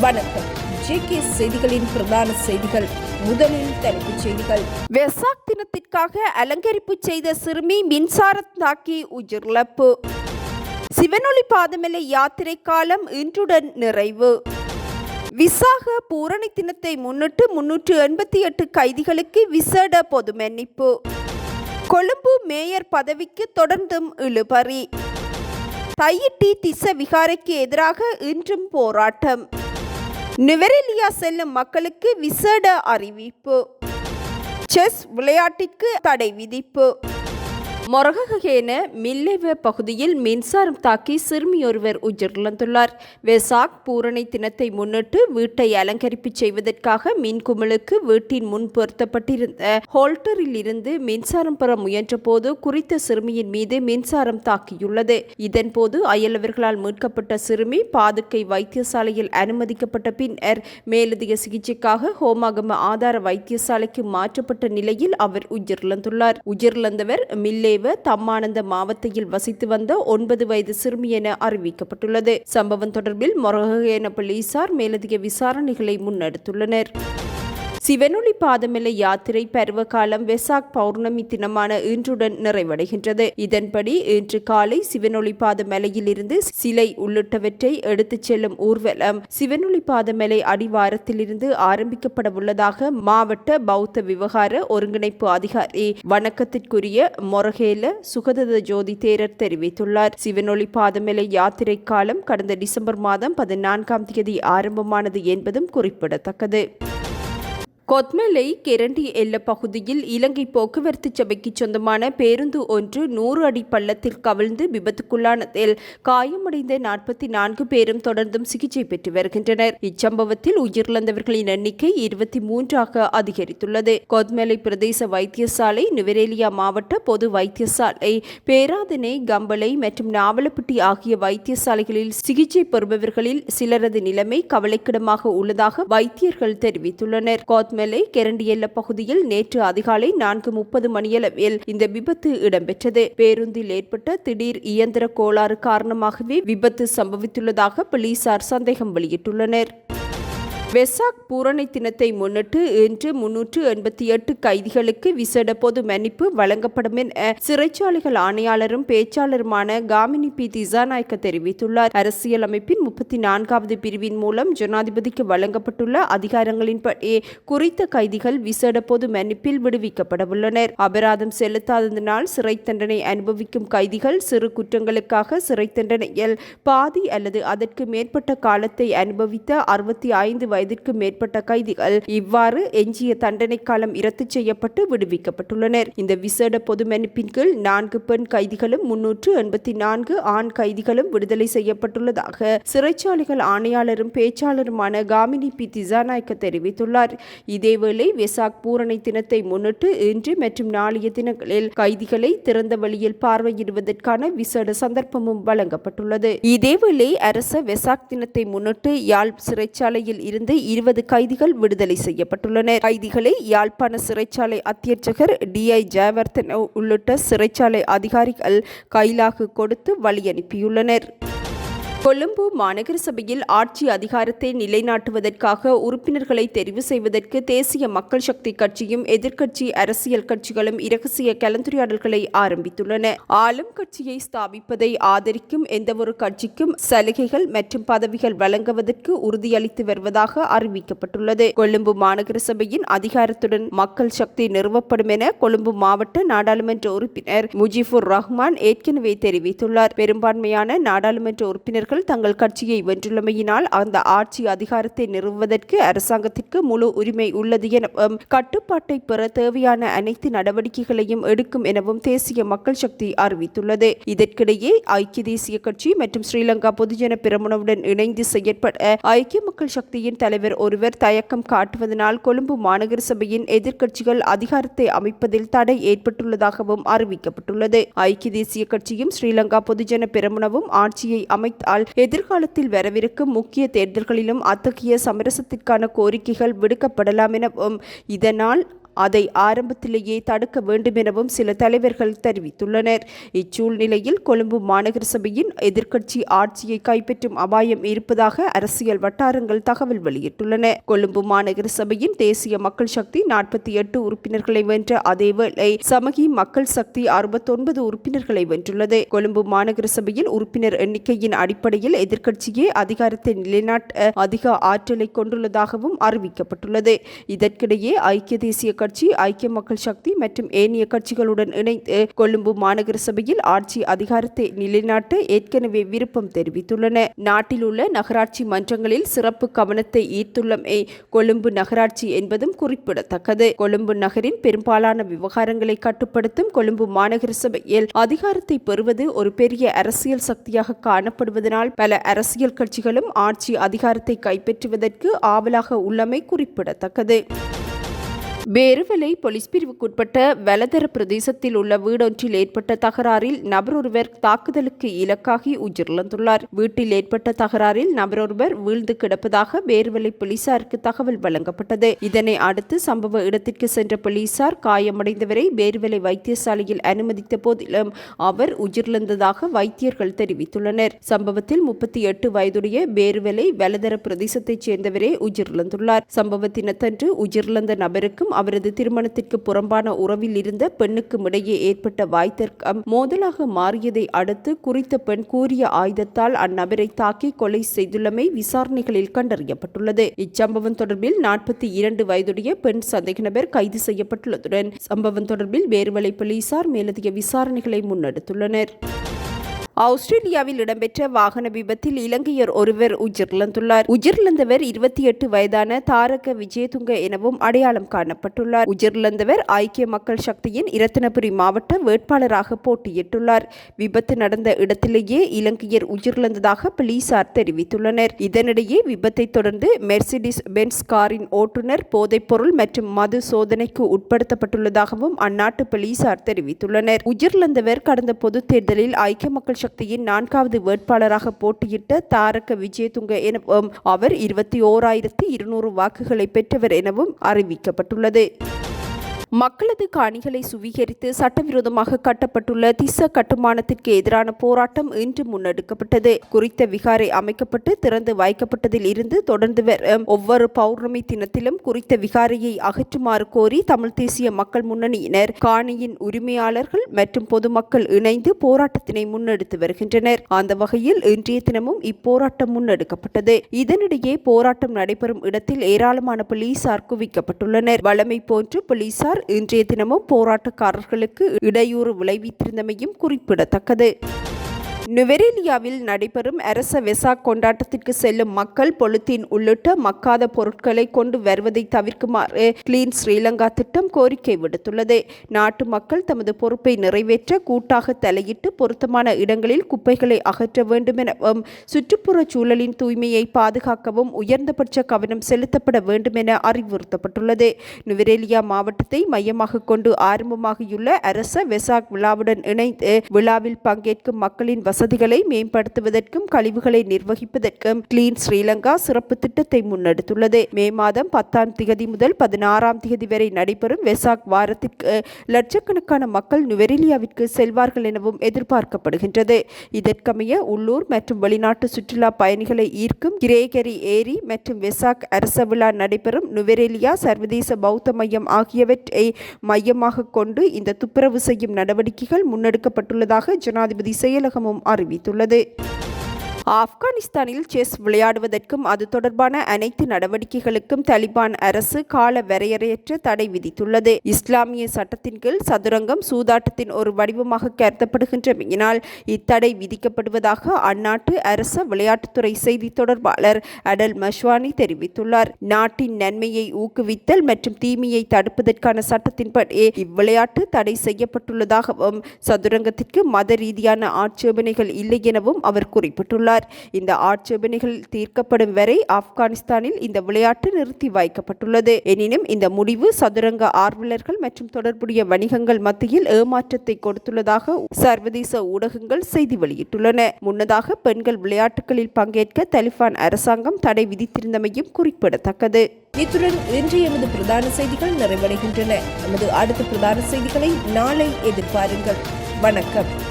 வணக்கம். ஜேகே செய்திகளின் பிரதான செய்திகள். முதலில் தலைப்புச் செய்திகள். வெசாக் தினத்திற்காக அலங்கரிப்பு செய்த சிறுமி மின்சாரம் தாக்கி உயிரிழப்பு. சிவனொளி பாதமலை யாத்திரை காலம் இன்றுடன் நிறைவு. விசாக பூரணி தினத்தை முன்னிட்டு முன்னூற்று எண்பத்தி எட்டு கைதிகளுக்கு விசேட பொது மன்னிப்பு. கொழும்பு மேயர் பதவிக்கு தொடர்ந்தும் இழுபறி. தையிட்டி திச விகாரைக்கு எதிராக இன்றும் போராட்டம். நுவரெலியா செல்லும் மக்களுக்கு விசேட அறிவிப்பு. செஸ் விளையாட்டிற்கு தடை விதிப்பு. மொரககேன மில்லேவ பகுதியில் மின்சாரம் தாக்கி சிறுமியொருவர் உயிரிழந்துள்ளார். வெசாக் பூரணி தினத்தை முன்னிட்டு வீட்டை அலங்கரிப்பு செய்வதற்காக மின்குமிழுக்கு வீட்டின் முன் பொருத்தப்பட்டிருந்த ஹோல்டரில் இருந்து மின்சாரம் பெற முயன்றபோது குறித்த சிறுமியின் மீது மின்சாரம் தாக்கியுள்ளது. இதன்போது அயலவர்களால் மீட்கப்பட்ட சிறுமி பாதுக்கை வைத்தியசாலையில் அனுமதிக்கப்பட்ட பின்னர் மேலதிக சிகிச்சைக்காக ஹோமாகம ஆதார வைத்தியசாலைக்கு மாற்றப்பட்ட நிலையில் அவர் உயிரிழந்துள்ளார். உயிரிழந்தவர் மில்லே தேவ தம்மானந்த மாவட்டத்தில் வசித்து வந்த ஒன்பது வயது சிறுமி என அறிவிக்கப்பட்டுள்ளது. சம்பவம் தொடர்பில் மொரகேன போலீசார் மேலதிக விசாரணைகளை முன்னெடுத்துள்ளனர். சிவனொளி பாதமில்லை யாத்திரை பருவகாலம் வெசாக் பௌர்ணமி தினமான இன்றுடன் நிறைவடைகின்றது. இதன்படி இன்று காலை சிவனொளி பாதமலையிலிருந்து சிலை உள்ளிட்டவற்றை எடுத்துச் செல்லும் ஊர்வலம் சிவனொளி பாதமலை அடிவாரத்திலிருந்து ஆரம்பிக்கப்பட உள்ளதாக மாவட்ட பௌத்த விவகார ஒருங்கிணைப்பு அதிகாரி வணக்கத்திற்குரிய மொரகேல சுகதத ஜோதி தேரர் தெரிவித்துள்ளார். சிவனொளி பாதமலை யாத்திரை காலம் கடந்த டிசம்பர் மாதம் பதினான்காம் தேதி ஆரம்பமானது என்பதும் குறிப்பிடத்தக்கது. கொத்மலை கெரண்டி எல்ல பகுதியில் இலங்கை போக்குவரத்து சபைக்கு சொந்தமான பேருந்து ஒன்று நூறு அடி பள்ளத்தில் கவிழ்ந்து விபத்துக்குள்ளானதில் காயமடைந்த நாற்பத்தி நான்கு பேரும் தொடர்ந்தும் சிகிச்சை பெற்று வருகின்றனர். இச்சம்பவத்தில் உயிரிழந்தவர்களின் எண்ணிக்கை இருபத்தி மூன்றாக அதிகரித்துள்ளது. கொத்மலை பிரதேச வைத்தியசாலை நுவரேலியா மாவட்ட பொது வைத்தியசாலை பேராதனை கம்பளை மற்றும் நாவலப்பட்டி ஆகிய வைத்தியசாலைகளில் சிகிச்சை பெறுபவர்களில் சிலரது நிலைமை கவலைக்கிடமாக உள்ளதாக வைத்தியர்கள் தெரிவித்துள்ளனர். கோத்மலை கெரண்டியல்ல பகுதியில் நேற்று அதிகாலை நான்கு முப்பது மணியளவில் இந்த விபத்து இடம்பெற்றது. பேருந்தில் ஏற்பட்ட திடீர் இயந்திர கோளாறு காரணமாகவே விபத்து சம்பவித்துள்ளதாக போலீசார் சந்தேகம் வெளியிட்டுள்ளனர். வெசாக் பூரணி தினத்தை முன்னிட்டு இன்று முன்னூற்று எண்பத்தி எட்டு கைதிகளுக்கு விசேட பொது மன்னிப்பு வழங்கப்படும் என சிறைச்சாலைகள் ஆணையாளரும் பேச்சாளருமான காமினி பி திசாநாயக்க தெரிவித்துள்ளார். அரசியலமைப்பின் முப்பத்தி நான்காவது பிரிவின் மூலம் ஜனாதிபதிக்கு வழங்கப்பட்டுள்ள அதிகாரங்களின்படி குறித்த கைதிகள் விசேட பொது மன்னிப்பில் விடுவிக்கப்படவுள்ளனர். அபராதம் செலுத்தாததனால் சிறை தண்டனை அனுபவிக்கும் கைதிகள் சிறு குற்றங்களுக்காக சிறை தண்டனையில் பாதி அல்லது அதற்கு மேற்பட்ட காலத்தை அனுபவித்த அறுபத்தி ஐந்து வயதிற்கு மேற்பட்ட கைதிகள் இவ்வாறு எஞ்சிய தண்டனை காலம் இரத்து செய்யப்பட்டு விடுவிக்கப்பட்டுள்ளனர். இந்த விசேட பொது மன்னிப்பின் கீழ் நான்கு பெண் கைதிகளும் முன்னூற்று எண்பத்தி நான்கு ஆண் கைதிகளும் விடுதலை செய்யப்பட்டுள்ளதாக சிறைச்சாலைகள் ஆணையாளரும் பேச்சாளருமான காமினி பி. திசாநாயக்க தெரிவித்துள்ளார். இதேவேளை வெசாக் பூரணை தினத்தை முன்னிட்டு இன்று மற்றும் நாளைய தினங்களில் கைதிகளை திறந்த வழியில் பார்வையிடுவதற்கான விசேட சந்தர்ப்பமும் வழங்கப்பட்டுள்ளது. இதேவேளை அரச வெசாக் தினத்தை முன்னிட்டு யாழ் சிறைச்சாலையில் இருந்த இருந்து இருபது கைதிகள் விடுதலை செய்யப்பட்டுள்ளனர். கைதிகளை யாழ்ப்பாண சிறைச்சாலை அத்தியட்சகர் டி. ஐ. ஜெயவர்தன் உள்ளிட்ட சிறைச்சாலை அதிகாரிகள் கைலாகு கொடுத்து வழி அனுப்பியுள்ளனர் கொழும்பு மாநகர சபையில் ஆட்சி அதிகாரத்தை நிலைநாட்டுவதற்காக உறுப்பினர்களை தெரிவு செய்வதற்கு தேசிய மக்கள் சக்தி கட்சியும் எதிர்க்கட்சி அரசியல் கட்சிகளும் இரகசிய கலந்துரையாடல்களை ஆரம்பித்துள்ளன. ஆளும் கட்சியை ஸ்தாபிப்பதை ஆதரிக்கும் எந்தவொரு கட்சிக்கும் சலுகைகள் மற்றும் பதவிகள் வழங்குவதற்கு உறுதியளித்து வருவதாக அறிவிக்கப்பட்டுள்ளது. கொழும்பு மாநகர சபையின் அதிகாரத்துடன் மக்கள் சக்தி நிறுவப்படும் என கொழும்பு மாவட்ட நாடாளுமன்ற உறுப்பினர் முஜிபுர் ரஹ்மான் ஏற்கனவே தெரிவித்துள்ளார். பெரும்பான்மையான நாடாளுமன்ற உறுப்பினர் தலைவர்கள் தங்கள் கட்சியை வென்றுள்ளமையினால் அந்த ஆட்சி அதிகாரத்தை நிறுவுவதற்கு அரசாங்கத்திற்கு முழு உரிமை உள்ளது எனவும் கட்டுப்பாட்டை பெற தேவையான அனைத்து நடவடிக்கைகளையும் எடுக்கும் எனவும் தேசிய மக்கள் சக்தி அறிவித்துள்ளது. இதற்கிடையே ஐக்கிய தேசிய கட்சி மற்றும் ஸ்ரீலங்கா பொதுஜன பிரமுனவுடன் இணைந்து செயற்பட ஐக்கிய மக்கள் சக்தியின் தலைவர் ஒருவர் தயக்கம் காட்டுவதனால் கொழும்பு மாநகர சபையின் எதிர்க்கட்சிகள் அதிகாரத்தை அமைப்பதில் தடை ஏற்பட்டுள்ளதாகவும் அறிவிக்கப்பட்டுள்ளது. ஐக்கிய தேசிய கட்சியும் ஸ்ரீலங்கா பொதுஜன பெரமுனவும் ஆட்சியை அமைத்தால் என்பதால் எதிர்காலத்தில் வரவிருக்கும் முக்கிய தேர்தல்களிலும் அத்தகைய சமரசத்திற்கான கோரிக்கைகள் விடுக்கப்படலாம் எனவும் இதனால் அதை ஆரம்பத்திலேயே தடுக்க வேண்டும் எனவும் சில தலைவர்கள் தெரிவித்துள்ளனர். இச்சூழ்நிலையில் கொழும்பு மாநகர சபையின் எதிர்க்கட்சி ஆட்சியை கைப்பற்றும் அபாயம் இருப்பதாக அரசியல் வட்டாரங்கள் தகவல் வெளியிட்டுள்ளன. கொழும்பு மாநகர சபையின் தேசிய மக்கள் சக்தி நாற்பத்தி எட்டு உறுப்பினர்களை வென்ற அதேவேளை சமகி மக்கள் சக்தி அறுபத்தொன்பது உறுப்பினர்களை வென்றுள்ளது. கொழும்பு மாநகர சபையில் உறுப்பினர் எண்ணிக்கையின் அடிப்படையில் எதிர்க்கட்சியே அதிகாரத்தை நிலைநாட்ட அதிக ஆற்றலை கொண்டுள்ளதாகவும் அறிவிக்கப்பட்டுள்ளது. இதற்கிடையே ஐக்கிய தேசிய கட்சி ஐக்கிய மக்கள் சக்தி மற்றும் ஏனைய கட்சிகளுடன் இணைந்து கொழும்பு மாநகர சபையில் ஆட்சி அதிகாரத்தை நிலைநாட்ட ஏற்கனவே விருப்பம் தெரிவித்துள்ளன. நாட்டில் உள்ள நகராட்சி மன்றங்களில் சிறப்பு கவனத்தை ஈர்த்துள்ளமை கொழும்பு நகராட்சி என்பதும் குறிப்பிடத்தக்கது. கொழும்பு நகரின் பெரும்பாலான விவகாரங்களை கட்டுப்படுத்தும் கொழும்பு மாநகர சபையில் அதிகாரத்தை பெறுவது ஒரு பெரிய அரசியல் சக்தியாக காணப்படுவதனால் பல அரசியல் கட்சிகளும் ஆட்சி அதிகாரத்தை கைப்பற்றுவதற்கு ஆவலாக உள்ளமை குறிப்பிடத்தக்கது. பேருவலை போலீஸ் பிரிவுக்குட்பட்ட வலதர பிரதேசத்தில் உள்ள வீடொன்றில் ஏற்பட்ட தகராறில் நபரொருவர் தாக்குதலுக்கு இலக்காகி உயிரிழந்துள்ளார். வீட்டில் ஏற்பட்ட தகராறில் நபரொருவர் வீழ்ந்து கிடப்பதாக பேருவலை போலீசாருக்கு தகவல் வழங்கப்பட்டது. இதனை அடுத்து சம்பவ இடத்திற்கு சென்ற போலீசார் காயமடைந்தவரை பேருவலை வைத்தியசாலையில் அனுமதித்த போதிலும் அவர் உயிரிழந்ததாக வைத்தியர்கள் தெரிவித்துள்ளனர். சம்பவத்தில் முப்பத்தி எட்டு வயதுடைய பேருவலை வலதர பிரதேசத்தைச் சேர்ந்தவரே உயிரிழந்துள்ளார். சம்பவத்தினத்தன்று உயிரிழந்த நபருக்கும் அவரது திருமணத்திற்கு புறம்பான உறவில் இருந்த பெண்ணுக்கும் இடையே ஏற்பட்ட வாய்த்தர்க்கம் மோதலாக மாறியதை அடுத்து குறித்த பெண் கூறிய ஆயுதத்தால் அந்நபரை தாக்கி கொலை செய்துள்ளமை விசாரணைகளில் கண்டறியப்பட்டுள்ளது. இச்சம்பவம் தொடர்பில் நாற்பத்தி இரண்டு வயதுடைய பெண் சந்தேக நபர் கைது செய்யப்பட்டுள்ளதுடன் சம்பவம் தொடர்பில் வேறுவலை போலீசார் மேலதிக விசாரணைகளை முன்னெடுத்துள்ளனர். ஆஸ்திரேலியாவில் இடம்பெற்ற வாகன விபத்தில் இலங்கையர் ஒருவர் உயிரிழந்துள்ளார். உயிரிழந்தவர் இருபத்தி எட்டு வயதான தாரக விஜயதுங்க எனவும் அடையாளம் காணப்பட்டுள்ளார். உயிரிழந்தவர் ஐக்கிய மக்கள் சக்தியின் இரத்தினபுரி மாவட்ட வேட்பாளராக போட்டியிட்டுள்ளார். விபத்து நடந்த இடத்திலேயே இலங்கையர் உயிரிழந்ததாக போலீசார் தெரிவித்துள்ளனர். இதனிடையே விபத்தை தொடர்ந்து மெர்சிடிஸ் பென்ஸ் காரின் ஓட்டுநர் போதைப்பொருள் மற்றும் மது சோதனைக்கு உட்படுத்தப்பட்டுள்ளதாகவும் அந்நாட்டு போலீசார் தெரிவித்துள்ளனர். உயிரிழந்தவர் கடந்த பொது தேர்தலில் ஐக்கிய மக்கள் சக்தியின் நான்காவது வேட்பாளராக போட்டியிட்ட தாரக விஜயதுங்க எனவும் அவர் இருபத்தி ஓராயிரத்தி இருநூறு வாக்குகளை பெற்றவர் எனவும் அறிவிக்கப்பட்டுள்ளது. மக்களது காணிகளை சுவீகரித்து சட்டவிரோதமாக கட்டப்பட்டுள்ள திச கட்டுமானத்திற்கு எதிரான போராட்டம் இன்று முன்னெடுக்கப்பட்டது. குறித்த விகாரை அமைக்கப்பட்டு திறந்து வைக்கப்பட்டதில் இருந்து தொடர்ந்து வரும் ஒவ்வொரு பௌர்ணமி தினத்திலும் குறித்த விகாரையை அகற்றுமாறு கோரி தமிழ் தேசிய மக்கள் முன்னணியினர் காணியின் உரிமையாளர்கள் மற்றும் பொதுமக்கள் இணைந்து போராட்டத்தினை முன்னெடுத்து வருகின்றனர். அந்த வகையில் இன்றைய தினமும் இப்போராட்டம் முன்னெடுக்கப்பட்டது. இதனிடையே போராட்டம் நடைபெறும் இடத்தில் ஏராளமான போலீசார் குவிக்கப்பட்டுள்ளனர். வழமை போன்று போலீசார் இன்றைய தினமும் போராட்டக்காரர்களுக்கு இடையூறு விளைவித்திருந்தமையும் குறிப்பிடத்தக்கது. நுவெரேலியாவில் நடைபெறும் அரச வெசாக் கொண்டாட்டத்திற்கு செல்லும் மக்கள் பொலித்தீன் உள்ளிட்ட மக்காத பொருட்களை கொண்டு வருவதை தவிர்க்குமாறு கிளீன் ஸ்ரீலங்கா திட்டம் கோரிக்கை விடுத்துள்ளது. நாட்டு மக்கள் தமது பொறுப்பை நிறைவேற்ற கூட்டாக தலையிட்டு பொருத்தமான இடங்களில் குப்பைகளை அகற்ற வேண்டும் எனவும் சுற்றுப்புற சூழலின் தூய்மையை பாதுகாக்கவும் உயர்ந்தபட்ச கவனம் செலுத்தப்பட வேண்டும் என அறிவுறுத்தப்பட்டுள்ளது. நுவரேலியா மாவட்டத்தை மையமாக கொண்டு ஆரம்பமாகியுள்ள அரச வெசாக் விழாவுடன் இணைந்து விழாவில் பங்கேற்கும் மக்களின் வசதிகளை மேம்படுத்துவதற்கும் கழிவுகளை நிர்வகிப்பதற்கும் கிளீன் ஸ்ரீலங்கா சிறப்பு திட்டத்தை முன்னெடுத்துள்ளது. மே மாதம் பத்தாம் திகதி முதல் பதினாறாம் திகதி வரை நடைபெறும் வெசாக் வாரத்திற்கு லட்சக்கணக்கான மக்கள் நுவரெலியாவிற்கு செல்வார்கள் எனவும் எதிர்பார்க்கப்படுகின்றது. இதற்கமைய உள்ளூர் மற்றும் வெளிநாட்டு சுற்றுலா பயணிகளை ஈர்க்கும் கிரேகரி ஏரி மற்றும் வெசாக் அரச விழா நடைபெறும். நுவரெலியா சர்வதேச பௌத்த மையம் ஆகியவற்றை மையமாக கொண்டு இந்த துப்புரவு செய்யும் நடவடிக்கைகள் முன்னெடுக்கப்பட்டுள்ளதாக ஜனாதிபதி செயலகமும் அறிவித்துள்ளது. ஆப்கானிஸ்தானில் செஸ் விளையாடுவதற்கும் அது தொடர்பான அனைத்து நடவடிக்கைகளுக்கும் தலிபான் அரசு கால வரையறையற்ற தடை விதித்துள்ளது. இஸ்லாமிய சட்டத்தின் கீழ் சதுரங்கம் சூதாட்டத்தின் ஒரு வடிவமாக கருதப்படுகின்றமையினால் இத்தடை விதிக்கப்படுவதாக அந்நாட்டு அரச விளையாட்டுத்துறை செய்தி தொடர்பாளர் அடல் மஷ்வானி தெரிவித்துள்ளார். நாட்டின் நன்மையை ஊக்குவித்தல் மற்றும் தீமையை தடுப்பதற்கான சட்டத்தின்படி இவ்விளையாட்டு தடை செய்யப்பட்டுள்ளதாகவும் சதுரங்கத்திற்கு மத ரீதியான ஆட்சேபனைகள் இல்லை எனவும் அவர் குறிப்பிட்டுள்ளார். தெரிவித்துள்ளார் இந்த ஆட்சேபனைகள் தீர்க்கப்படும் வரை ஆப்கானிஸ்தானில் இந்த விளையாட்டு நிறுத்தி வைக்கப்பட்டுள்ளது. எனினும் இந்த முடிவு சதுரங்க ஆர்வலர்கள் மற்றும் தொடர்புடைய வணிகங்கள் மத்தியில் ஏமாற்றத்தை கொடுத்துள்ளதாக சர்வதேச ஊடகங்கள் செய்தி வெளியிட்டுள்ளன. முன்னதாக பெண்கள் விளையாட்டுகளில் பங்கேற்க தலிபான் அரசாங்கம் தடை விதித்திருந்தமையும் குறிப்பிடத்தக்கது. இத்துடன் இன்று எமது பிரதான செய்திகள் நிறைவடைகின்றன. நமது அடுத்த பிரதான செய்திகளை நாளை எதிர்பாருங்கள். வணக்கம்.